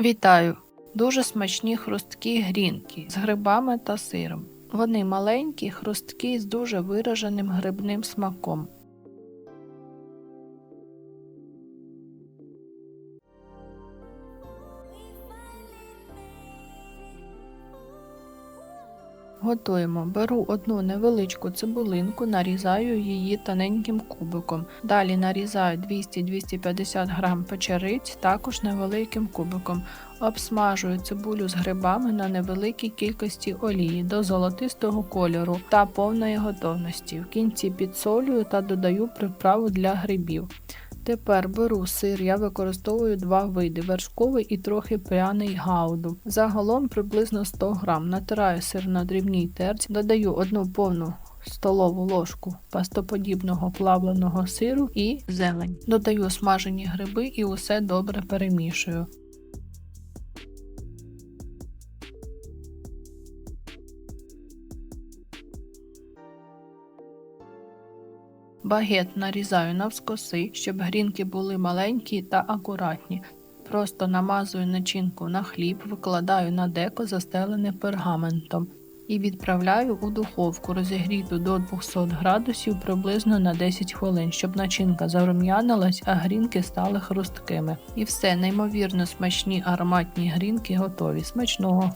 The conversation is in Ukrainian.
Вітаю! Дуже смачні хрусткі грінки з грибами та сиром. Вони маленькі, хрусткі з дуже вираженим грибним смаком. Готуємо. Беру одну невеличку цибулинку, нарізаю її тоненьким кубиком. Далі нарізаю 200-250 г печериць, також невеликим кубиком. Обсмажую цибулю з грибами на невеликій кількості олії до золотистого кольору та повної готовності. В кінці підсолюю та додаю приправу для грибів. Тепер беру сир, я використовую два види вершковий і трохи пряний гауду. Загалом приблизно 100 грам. Натираю сир на дрібній терці, додаю одну повну столову ложку пастоподібного плавленого сиру і зелень. Додаю смажені гриби і усе добре перемішую. Багет нарізаю навскоси, щоб грінки були маленькі та акуратні. Просто намазую начинку на хліб, викладаю на деко, застелене пергаментом, і відправляю у духовку, розігріту до 200 градусів приблизно на 10 хвилин, щоб начинка зарум'янилась, а грінки стали хрусткими. І все, неймовірно смачні ароматні грінки готові. Смачного!